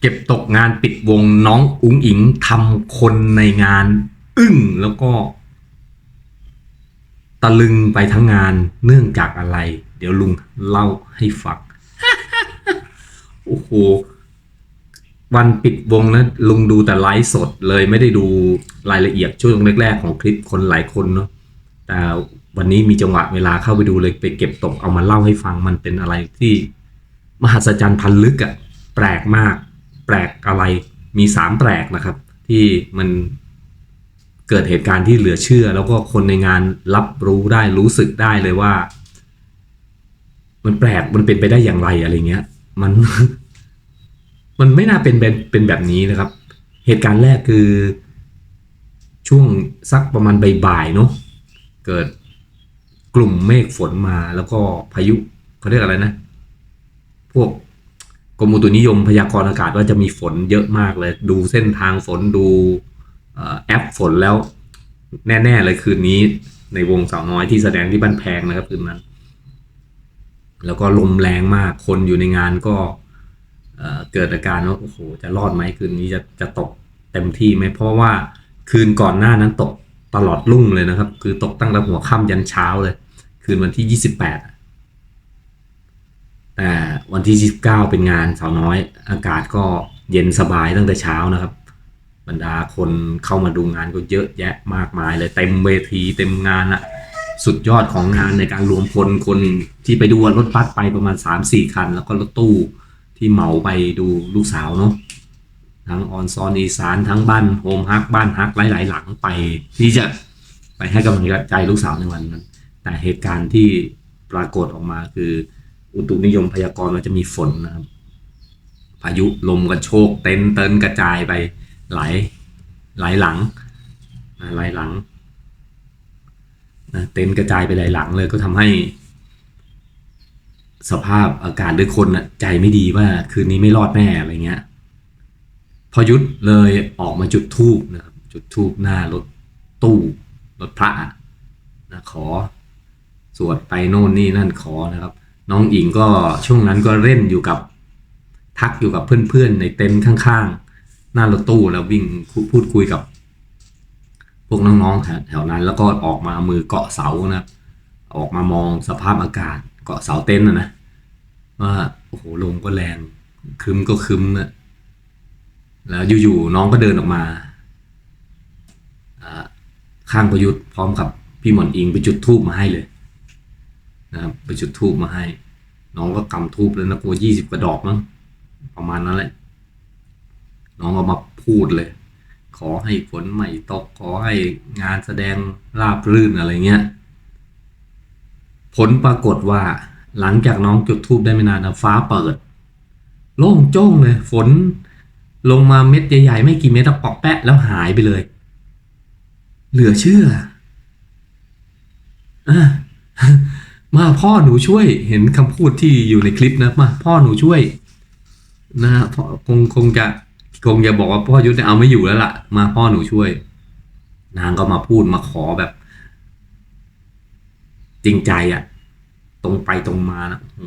เก็บตกงานปิดวงน้องอุ๋งอิงทำคนในงาน อึ้งแล้วก็ ตะลึงไปทั้งงานเนื่องจากอะไร เดี๋ยวลุงเล่าให้ฟังโอ้โหวันปิดวงนะลุงดูแต่ไลฟ์สดเลยไม่ได้ดูรายละเอียดช่วงแรกๆของคลิปคนหลายคนเนาะแต่วันนี้มีจังหวะเวลาเข้าไปดูเลยไปเก็บตกเอามาเล่าให้ฟังมันเป็นอะไรที่ มหัศจรรย์พันลึกอะแปลกมาก แปลกอะไรมีสามแปลกนะครับ ที่มันเกิดเหตุการณ์ที่เหลือเชื่อ แล้วก็คนในงานรับรู้ได้รู้สึกได้เลยว่า มันแปลกมันเป็นไปได้อย่างไรอะไรเงี้ย มัน มันไม่น่าเป็นเป็นเป็นแบบนี้นะครับ เหตุการณ์แรกคือช่วงสักประมาณบ่ายๆเนาะเกิดกลุ่มเมฆฝนมาแล้วก็พายุเขาเรียกอะไรนะ พวก กรมอุตุนิยมพยากรณ์อากาศว่าจะมีฝนเยอะมากเลย ดูเส้นทางฝนดูแอปฝนแล้ว แน่ ๆ เลยคืนนี้ในวงสาวน้อยที่แสดงที่บ้านแพงนะครับคืนนั้น แล้วก็ลมแรงมากคนอยู่ในงานก็เเกิดอาการว่าโอ้โหจะรอดไหมคืนนี้จะจะตกเต็มที่ไหมเพราะว่าคืนก่อนหน้านั้นตกตลอดรุ่งเลยนะครับ คือตกตั้งแต่หัวค่ำยันเช้าเลย คืนวันที่28อะแต่ วันที่ 29 เป็นงานสาวน้อย อากาศก็เย็นสบายตั้งแต่เช้านะครับ บรรดาคนเข้ามาดูงานก็เยอะแยะมากมายเลยเต็มเวทีเต็มงานอะสุดยอดของงานในการรวมพลคนที่ไปดูรถบัสไปประมาณ 3-4 คัน แล้วก็รถตู้ที่เหมาไปดูลูกสาวเนาะทั้งออนซอนอีสานทั้งบ้านโฮมฮักบ้านฮักหลาย ๆ หลังไป ที่จะไปให้กำลังใจลูกสาวในวันนั้น แต่เหตุการณ์ที่ปรากฏออกมาคือ อุตุนิยมพยากรณ์ว่าจะมีฝนนะครับ พายุลมกระโชกเต็นเตินกระจายไปหลายหลายหลังหลายหลังนะเต็นกระจายไปหลายหลังเลยก็ทำให้ สภาพอากาศด้วยคนน่ะใจไม่ดีว่าคืนนี้ไม่รอดแน่อะไรเงี้ย พอยุทธเลยออกมาจุดทูบนะครับ จุดทูบหน้ารถตู้รถพระนะขอ สวดไปโน่นนี่นั่นขอนะครับ น้องอิงก็ช่วงนั้นก็เล่นอยู่กับทักอยู่กับเพื่อนๆ ในเต็นท์ข้างๆ หน้ารถตู้แล้ววิ่งพูดคุยกับ พวกน้องๆแถวนั้น แล้วก็ออกมามือเกาะเสานะออกมามองสภาพอากาศเกาะเสาเต็นท์นะนะว่าโอ้โหลมก็แรงคึมก็คึมนะแล้วอยู่ๆน้องก็เดินออกมาอ่าข้างประยุทธ์พร้อมกับพี่หมอนอิงไปจุดทูบมาให้เลย นะครับไปจุดทูบมาให้ น้องก็กำทูบเลยนะกลัวยี่สิบกระดอกมั้งประมาณนั้นแหละ น้องก็มาพูดเลย ขอให้ฝนไม่ตกขอให้งานแสดงราบรื่นอะไรเงี้ยผลปรากฏว่าหลังจากน้องจุดทูบได้ไม่นานนะฟ้าเปิด โล่งโจ้งเลย ฝนลงมาเม็ดใหญ่ๆ ไม่กี่เม็ดอะปอกแปะแล้วหายไปเลย เหลือเชื่ออะ พ่อหนูช่วยเห็นคำพูดที่อยู่ในคลิปนะมาพ่อหนูช่วยนะฮะคงคงจะคงจะบอกว่าพ่อยุทธเนี่ยเอาไม่อยู่แล้วล่ะ มาพ่อหนูช่วย นางก็มาพูดมาขอแบบ จริงใจอะ่ะ ตรงไปตรงมานะโอ้โห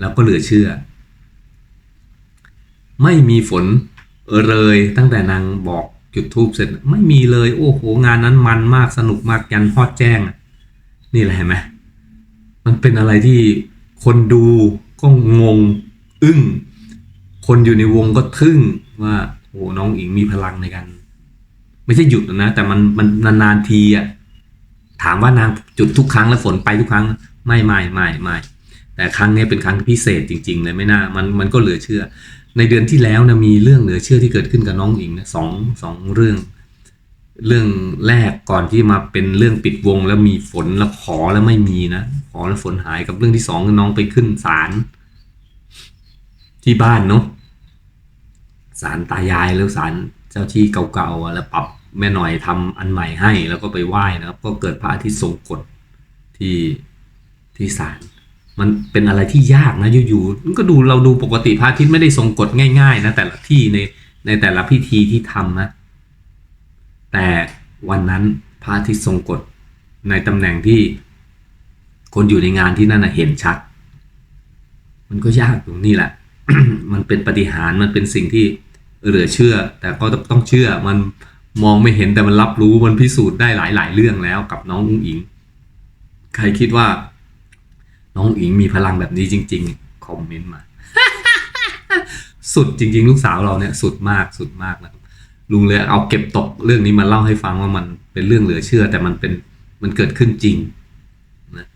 แล้วก็เหลือเชื่อ ไม่มีฝนเลยตั้งแต่นางบอกจุดทูบเสร็จ ไม่มีเลย โอ้โห งานนั้นมันมากสนุกมากยันฮอดแจ้ง นี่แหละเห็นไหม มันเป็นอะไรที่คนดูก็งงอึ้ง คนอยู่ในวงก็ทึ่งว่าโอ้น้องอิงมีพลังในการไม่ใช่หยุดนะ แต่มันมันนานๆทีอะถามว่านางจุดทุกครั้งแล้วฝนไปทุกครั้งไม่ไม่ไม่ไม่แต่ครั้งนี้เป็นครั้งพิเศษจริง ๆ เลยไม่น่ามันมันก็เหลือเชื่อ ในเดือนที่แล้วนะมีเรื่องเหลือเชื่อที่เกิดขึ้นกับน้องอิงนะสองสองเรื่อง เรื่องแรกก่อนที่มาเป็นเรื่องปิดวงแล้วมีฝนแล้วขอแล้วไม่มีนะขอแล้วฝนหายกับเรื่องที่สองคือน้องไปขึ้นศาลที่บ้านเนาะศาลตายายแล้วศาลเจ้าที่เก่าๆแล้วปรับแม่หน่อยทำอันใหม่ให้แล้วก็ไปไหว้นะครับ ก็เกิดพระอาทิตย์ทรงกฎที่ที่ศาลมันเป็นอะไรที่ยากนะอยู่ๆก็ดูเราดูปกติพระอาทิตย์ไม่ได้ทรงกฎง่าย ๆ นะแต่ละที่ในในแต่ละพิธีที่ทำนะ แต่วันนั้นพระอาทิตย์ทรงกฎในตำแหน่งที่คนอยู่ในงานที่นั่นเห็นชัด มันก็ยากตรงนี้แหละ มันเป็นปฏิหารมันเป็นสิ่งที่เหลือเชื่อ แต่ก็ต้องเชื่อมันมองไม่เห็นแต่มันรับรู้มันพิสูจน์ได้หลาย ๆ เรื่องแล้วกับน้องอุ้งอิง ใครคิดว่า น้องอุ๋งมีพลังแบบนี้จริง ๆ คอมเมนต์มา สุดจริง ๆ ลูกสาวเราเนี่ยสุดมากสุดมากนะครับ ลุงเลยเอาเก็บตกเรื่องนี้มาเล่าให้ฟังว่ามันเป็นเรื่องเหลือเชื่อ แต่มันเป็นมันเกิดขึ้นจริงนะ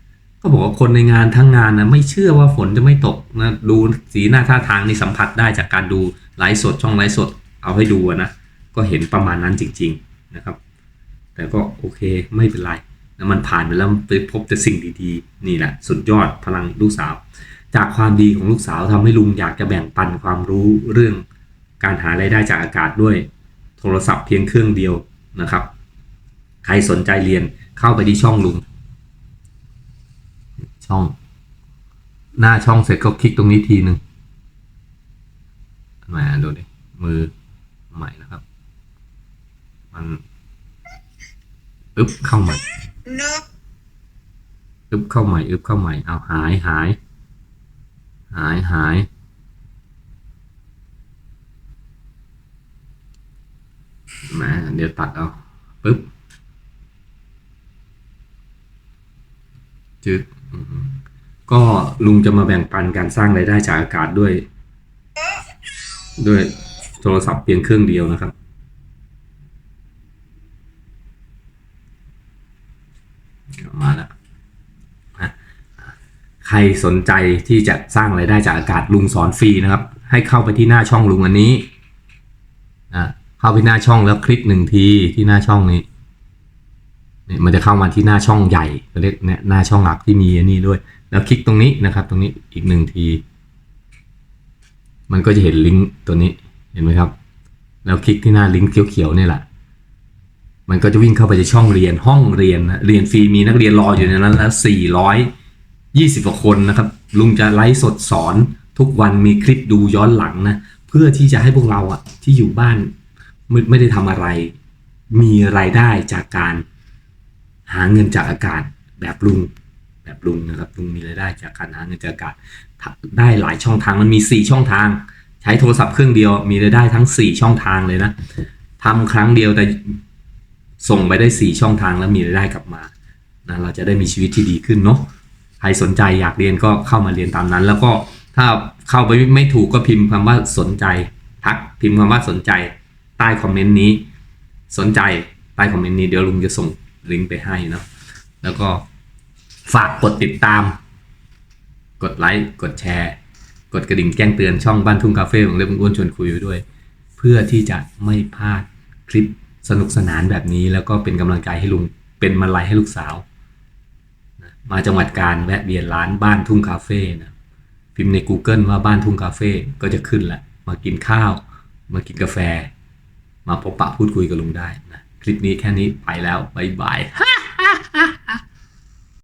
ก็บอกว่าคนในงานทั้งงานนะไม่เชื่อว่าฝนจะไม่ตกนะดูสีหน้าท่าทางนี่สัมผัสได้จากการดูไลฟ์สดช่องไลฟ์สดเอาให้ดูนะก็เห็นประมาณนั้นจริง ๆนะครับ แต่ก็โอเคไม่เป็นไรนะมันผ่านไปแล้วไปพบแต่สิ่งดีๆ นี่แหละสุดยอดพลังลูกสาว จากความดีของลูกสาวทำให้ลุงอยากจะแบ่งปันความรู้เรื่องการหารายได้จากอากาศด้วย ทรศัพท์เพียงเครื่องเดียวนะครับ ใครสนใจเรียนเข้าไปที่ช่องลุง ช่อง หน้าช่องเสร็จก็คลิกตรงนี้ทีหนึ่งมาดูดิมือใหม่นะครับ มันอึ๊บเข้าใหม่ no อึบเข้าใหม่อึบเข้าใหม่เอาหายหาย หายหายแห มาเดี๋ยวตัดเอาปึ๊บจึ๊ดก็ลุงจะมาแบ่งปันการสร้างรายได้จากอากาศด้วย ด้วยโทรศัพท์เพียงเครื่องเดียวนะครับ มาแล้วใครสนใจที่จะสร้างไรายได้จากอากาศลุงสอนฟรีนะครับ ให้เข้าไปที่หน้าช่องลุงอันนี้ เข้าไปหน้าช่องแล้วคลิกหนึ่งทีที่หน้าช่องนี้เนี่ยมันจะเข้ามาที่หน้าช่องใหญ่เขาเรียกเนี่ยหน้าช่องหลักที่มีอันนี้ด้วย แล้วคลิกตรงนี้นะครับ ตรงนี้อีกหนึ่งที มันก็จะเห็นลิงก์ตัวนี้เห็นไหมครับ แล้วคลิกที่หน้าลิงก์เขียวๆนี่แหละมันก็จะวิ่งเข้าไปในช่องเรียนห้องเรียนนะเรียนฟรีมีนักเรียนรออยู่ในนั้นแล้ว420กว่าคนนะครับ ลุงจะไลฟ์สดสอนทุกวันมีคลิปดูย้อนหลังนะ เพื่อที่จะให้พวกเราอะที่อยู่บ้าน ไม่ไม่ได้ทำอะไร มีรายได้จากการหาเงินจากอากาศแบบลุงแบบลุงนะครับลุงมีรายได้จากการหาเงินจากอากาศได้หลายช่องทางมันมี 4 ช่องทาง ใช้โทรศัพท์เครื่องเดียว มีรายได้ทั้ง 4 ช่องทางเลยนะทำครั้งเดียวแต่ส่งไปได้ 4 ช่องทางแล้วมีรายได้กลับมานะเราจะได้มีชีวิตที่ดีขึ้นเนาะใครสนใจอยากเรียนก็เข้ามาเรียนตามนั้น แล้วก็ถ้าเข้าไปไม่ถูกก็พิมพ์คำว่าสนใจทักพิมพ์คำว่าสนใจ ใต้คอมเมนต์นี้ สนใจใต้คอมเมนต์นี้เดี๋ยวลุงจะส่งลิงก์ไปให้เนาะแล้วก็ฝากกดติดตาม กดไลค์กดแชร์ กดกระดิ่งแจ้งเตือนช่องบ้านทุ่งคาเฟ่ของเล็บอ้วนชวนคุยไว้ด้วย เพื่อที่จะไม่พลาดคลิปสนุกสนานแบบนี้ แล้วก็เป็นกำลังใจให้ลุงเป็นมาลัยให้ลูกสาวมาจังหวัดการแวะเวียนร้านบ้านทุ่งคาเฟ่นะพิมพ์ใน Google ว่าบ้านทุ่งคาเฟ่ก็จะขึ้นแหละมากินข้าว มากินกาแฟ มาพบปะพูดคุยกับลุงได้นะคลิปนี้แค่นี้ไปแล้วบ๊ายบาย